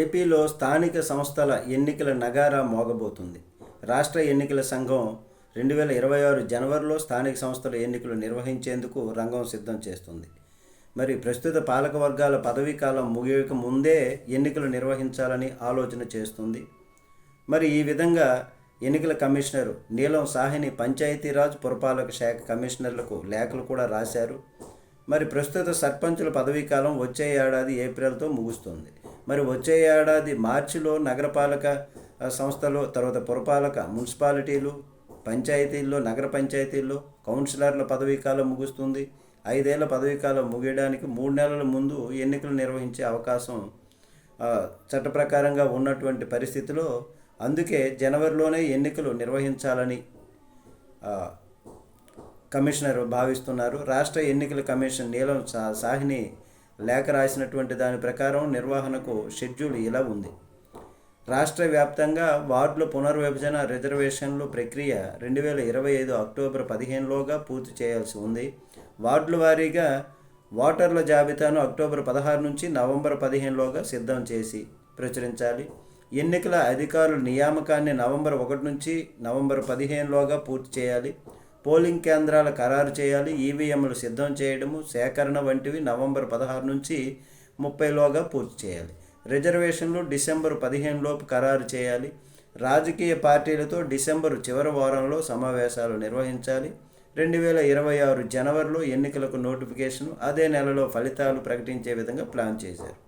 ఏపీలో స్థానిక సంస్థల ఎన్నికల నగారా మోగబోతుంది. రాష్ట్ర ఎన్నికల సంఘం రెండు వేల ఇరవై ఆరు జనవరిలో స్థానిక సంస్థల ఎన్నికలు నిర్వహించేందుకు రంగం సిద్ధం చేస్తుంది. మరి ప్రస్తుత పాలక వర్గాల పదవీ కాలం ముగియక ముందే ఎన్నికలు నిర్వహించాలని ఆలోచన చేస్తుంది. మరి ఈ విధంగా ఎన్నికల కమిషనర్ నీలం సాహిని పంచాయతీరాజ్ పురపాలక శాఖ కమిషనర్లకు లేఖలు కూడా రాశారు. మరి ప్రస్తుత సర్పంచుల పదవీ కాలం వచ్చే ఏడాది ఏప్రిల్తో ముగుస్తుంది. మరి వచ్చే ఏడాది మార్చిలో నగరపాలక సంస్థలు తర్వాత పురపాలక మున్సిపాలిటీలు పంచాయతీల్లో నగర పంచాయతీల్లో కౌన్సిలర్ల పదవీ కాలం ముగుస్తుంది. ఐదేళ్ళ పదవీ కాలం ముగియడానికి మూడు నెలల ముందు ఎన్నికలు నిర్వహించే అవకాశం చట్ట ప్రకారంగా ఉన్నటువంటి పరిస్థితిలో అందుకే జనవరిలోనే ఎన్నికలు నిర్వహించాలని కమిషనర్ భావిస్తున్నారు. రాష్ట్ర ఎన్నికల కమిషన్ నీలం సా సాహిని లేఖ రాసినటువంటి దాని ప్రకారం నిర్వహణకు షెడ్యూల్ ఇలా ఉంది. రాష్ట్ర వ్యాప్తంగా వార్డుల పునర్విభజన రిజర్వేషన్లు ప్రక్రియ రెండు వేల ఇరవై ఐదు అక్టోబర్ పదిహేనులోగా పూర్తి చేయాల్సి ఉంది. వార్డుల వారీగా ఓటర్ల జాబితాను అక్టోబర్ పదహారు నుంచి నవంబర్ పదిహేనులోగా సిద్ధం చేసి ప్రచురించాలి. ఎన్నికల అధికారుల నియామకాన్ని నవంబర్ ఒకటి నుంచి నవంబర్ పదిహేనులోగా పూర్తి చేయాలి. పోలింగ్ కేంద్రాల ఖరారు చేయాలి ఈవీఎంలు సిద్ధం చేయడము సేకరణ వంటివి నవంబర్ పదహారు నుంచి ముప్పైలోగా పూర్తి చేయాలి. రిజర్వేషన్లు డిసెంబర్ పదిహేనులోపు ఖరారు చేయాలి. రాజకీయ పార్టీలతో డిసెంబర్ చివరి వారంలో సమావేశాలు నిర్వహించాలి. రెండు వేల ఇరవై ఆరు జనవరిలో ఎన్నికలకు నోటిఫికేషన్ అదే నెలలో ఫలితాలు ప్రకటించే విధంగా ప్లాన్ చేశారు.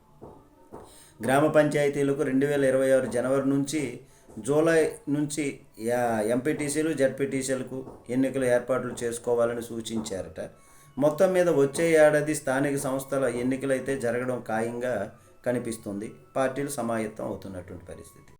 గ్రామ పంచాయతీలకు రెండు వేల ఇరవై ఆరు జనవరి నుంచి జూలై నుంచి ఎంపీటీసీలు జడ్పీటీసీలకు ఎన్నికల ఏర్పాట్లు చేసుకోవాలని సూచించారట. మొత్తం మీద వచ్చే ఏడాది స్థానిక సంస్థల ఎన్నికలైతే జరగడం ఖాయంగా కనిపిస్తుంది. పార్టీలు సమాయత్తం అవుతున్నటువంటి పరిస్థితి.